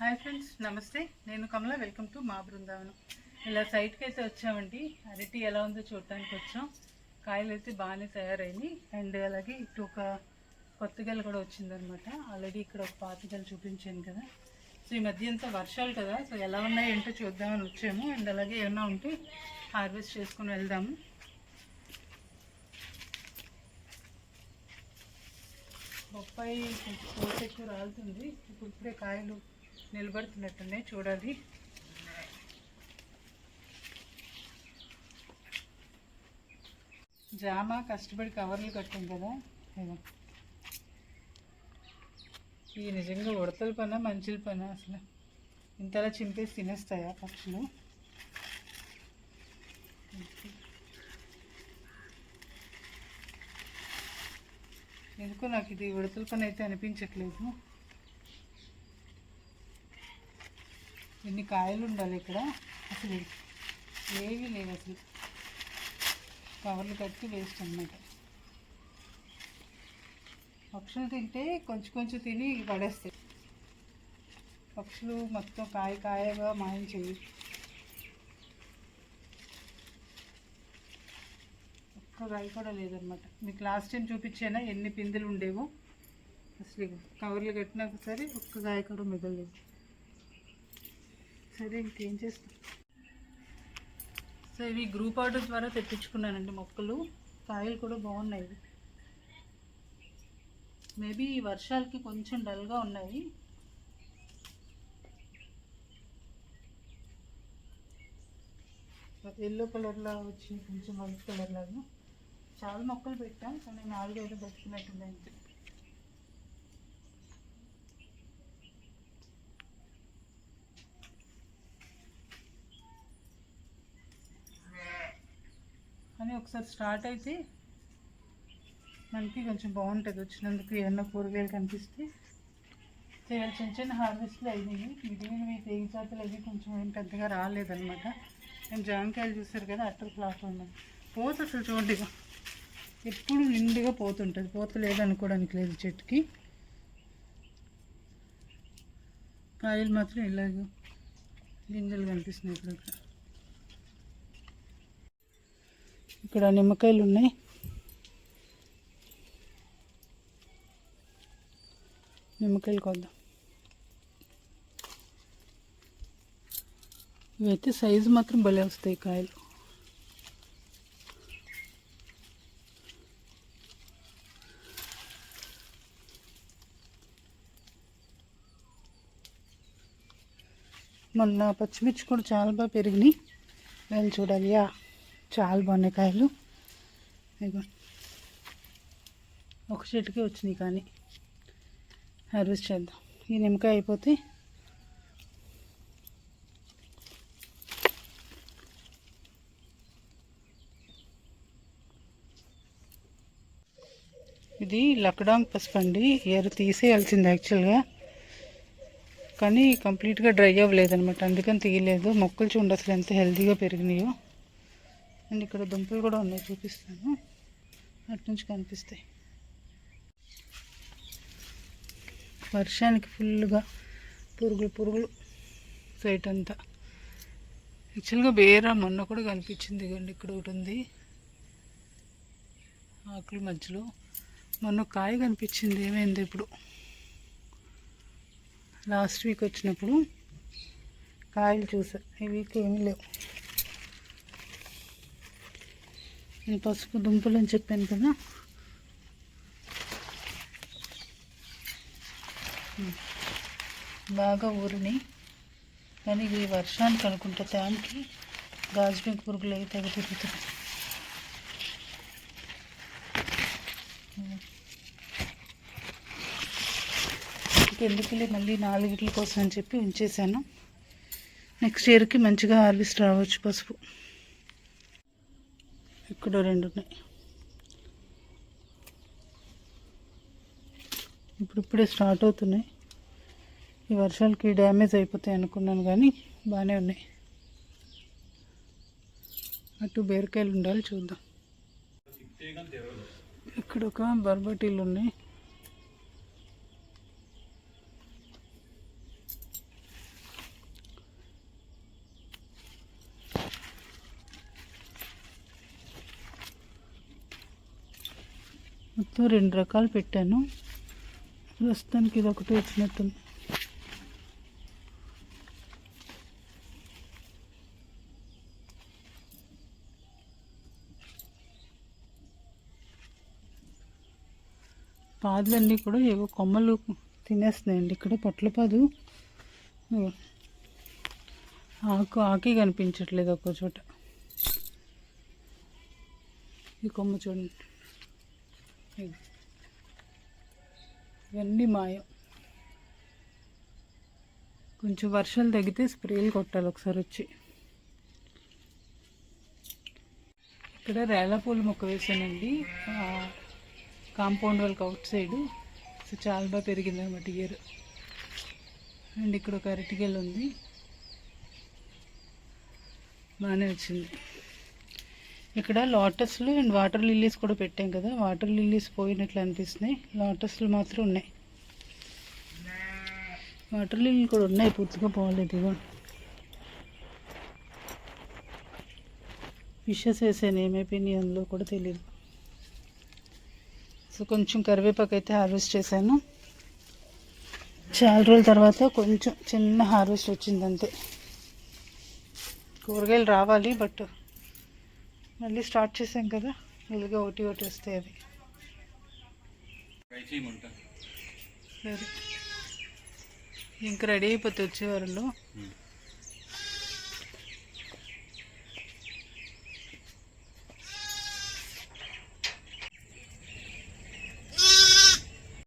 Hi friends నమస్తే. నేను కమల welcome to మా బృందావనం. ఇలా సైట్కి అయితే వచ్చామండి. అరటి ఎలా ఉందో చూడటానికి వచ్చాం. కాయలు అయితే బాగానే తయారైనాయి. అండ్ అలాగే ఇటు ఒక కొత్తగలు కూడా వచ్చిందనమాట. ఆల్రెడీ ఇక్కడ ఒక పాత చూపించాను కదా. సో ఈ మధ్య అంతా వర్షాలు కదా. సో ఎలా ఉన్నాయి ఏంటో చూద్దామని వచ్చాము. అండ్ అలాగే ఏమైనా ఉంటే హార్వెస్ట్ చేసుకుని వెళ్దాము. బొప్పాయి కోసెక్కు రాలుతుంది. ఇప్పుడు ఇప్పుడే కాయలు నిలబడుతున్నట్టున్నాయి. చూడాలి. జామ కష్టపడి కవర్లు కట్టాం కదా. ఈ ఇది నిజంగా ఉడతల పన మంచుల పన అసలు? ఇంతలా చింపేసి తినేస్తాయా పక్షులు? ఎందుకో నాకు ఇది ఉడతల పని అయితే అనిపించట్లేదు. ఇన్ని కాయలు ఉండాలి ఇక్కడ. అసలు ఏమీ లేవు అసలు. కవర్లు కట్టి వేస్ట్ అన్నమాట. పక్షులు తింటే కొంచెం కొంచెం తిని పడేస్తాయి. పక్షులు మొత్తం కాయ కాయగా మాయం చేయి. ఒక్క కాయ కూడా లేదనమాట మీకు లాస్ట్ టైం చూపించానా? ఎన్ని పిందెలు ఉండేవో? అసలు కవర్లు కట్టినాక సరే ఒక్క కాయ కూడా మిగలేదు సరే ఇంకేం చేస్తాం? సో ఇవి గ్రూప్ ఆర్డర్ ద్వారా తెప్పించుకున్నానండి మొక్కలు. కాయలు కూడా బాగున్నాయి. ఇవి మేబీ ఈ వర్షాలకి కొంచెం డల్గా ఉన్నాయి. ఎల్లో కలర్లా వచ్చి కొంచెం వైట్ కలర్లాగా చాలా మొక్కలు పెట్టాం కానీ నాలుగు ఐదు ఒకసారి స్టార్ట్ అయితే మనకి కొంచెం బాగుంటుంది. వచ్చినందుకు ఏమన్నా కూరగాయలు కనిపిస్తే చేయాలి. చిన్న చిన్న హార్వెస్ట్లు అయినాయి. మిగిలినవి తేగి జాతులు అవి కొంచెం ఏం పెద్దగా రాలేదనమాట నేను జామకాయలు చూసారు కదా అట్టలు క్లాత్ ఉన్నాయి పోత అసలు చూడండి ఎప్పుడు నిండుగా పోతుంటుంది. పోత లేదనుకోవడానికి లేదు చెట్టుకి. కాయలు మాత్రం ఇలాగ గింజలు కనిపిస్తున్నాయి ఇక్కడ ఇక్కడ నిమ్మకాయలు ఉన్నాయి. నిమ్మకాయలు కొద్దాం. ఇవైతే సైజు మాత్రం భలే వస్తాయి కాయలు. మొన్న పచ్చిమిర్చి కూడా చాలా బాగా పెరిగినాయి. వెళ్ళి చూడాలి యా చాలా బాగున్నాయి కాయలు ఇగో ఒక చెట్టుకే వచ్చినాయి కానీ. హార్వెస్ట్ చేద్దాం. ఈ నిమ్మకాయ అయిపోతే ఇది లక్డాంగ్ పసుపు అండి. ఎరు తీసేయాల్సింది యాక్చువల్గా. కానీ కంప్లీట్గా డ్రై అవ్వలేదన్నమాట. అందుకని తీయలేదు. మొక్కలు చూడండి అసలు ఎంత హెల్తీగా పెరిగినాయో. అండ్ ఇక్కడ దుంపలు కూడా ఉన్నాయి చూపిస్తాను. అటు నుంచి కనిపిస్తాయి. వర్షానికి ఫుల్గా పురుగులు పురుగులు సైట్ అంతా. యాక్చువల్గా బేరా మొన్న కూడా కనిపించింది ఇగోండి ఇక్కడ ఒకటి ఉంది. ఆకుల మధ్యలో. మొన్న కాయ కనిపించింది ఏమైంది ఇప్పుడు. లాస్ట్ వీక్ వచ్చినప్పుడు కాయలు చూసా ఈ వీక్ ఏమీ లేవు. నేను పసుపు దుంపలు అని చెప్పాను కదా. బాగా ఊరినాయి కానీ ఇవి వర్షానికి అనుకుంటా గాజు పెంకు పురుగులు అయితే తెగ తిరుగుతున్నాయి ఎందుకులే మళ్ళీ నాలుగిట్ల కోసం అని చెప్పి ఉంచేసాను నెక్స్ట్ ఇయర్కి మంచిగా హార్వెస్ట్ రావచ్చు పసుపు. ఇక్కడ రెండు ఉన్నాయి. ఇప్పుడిప్పుడే స్టార్ట్ అవుతున్నాయి. ఈ వర్షాలకి డ్యామేజ్ అయిపోతాయి అనుకున్నాను కానీ బాగానే ఉన్నాయి. అటు బీరకాయలు ఉండాలి చూద్దాం. ఇక్కడ ఒక బర్బటీలు ఉన్నాయి. మొత్తం రెండు రకాలు పెట్టాను. ప్రస్తుతానికి ఇది ఒకటి వచ్చినట్టుంది పాదులన్నీ కూడా ఏవో కొమ్మలు తినేస్తున్నాయండి. ఇక్కడ పొట్లపాదు పాదు. ఆకు ఆకి కనిపించట్లేదు ఒక్కో చోట. ఈ కొమ్మ చూడండి. ఇవన్నీ మాయం. కొంచెం వర్షాలు తగ్గితే స్ప్రేలు కొట్టాలి ఒకసారి వచ్చి. ఇక్కడ రేలపూల మొక్క వేసానండి. కాంపౌండ్ వాళ్ళకి అవుట్ సైడ్. సో చాలా బాగా పెరిగింది అనమాట ఇయర్. అండ్ ఇక్కడ ఒక అరటిగెల్ ఉంది. బాగానే వచ్చింది. ఇక్కడ లోటస్లు అండ్ వాటర్ లిల్లీస్ కూడా పెట్టాం కదా వాటర్ లిల్లీస్ పోయినట్లు అనిపిస్తున్నాయి. లోటస్లు మాత్రం ఉన్నాయి. వాటర్ లిల్లీలు కూడా ఉన్నాయి పూర్తిగా పోలేదు ఇగో. ఫిషెస్ వేసాను ఏమైపోయినాయి అందులో కూడా తెలియదు సో కొంచెం కరివేపాకు అయితే హార్వెస్ట్ చేశాను. చాలా రోజుల తర్వాత కొంచెం చిన్న హార్వెస్ట్ వచ్చిందంతే. కూరగాయలు రావాలి బట్ మళ్ళీ స్టార్ట్ చేసాం కదా మెల్లిగా ఒకటి ఒకటి వస్తాయి అవి. ఇంక రెడీ అయిపోతే వచ్చే వారంలో. ఉమ్.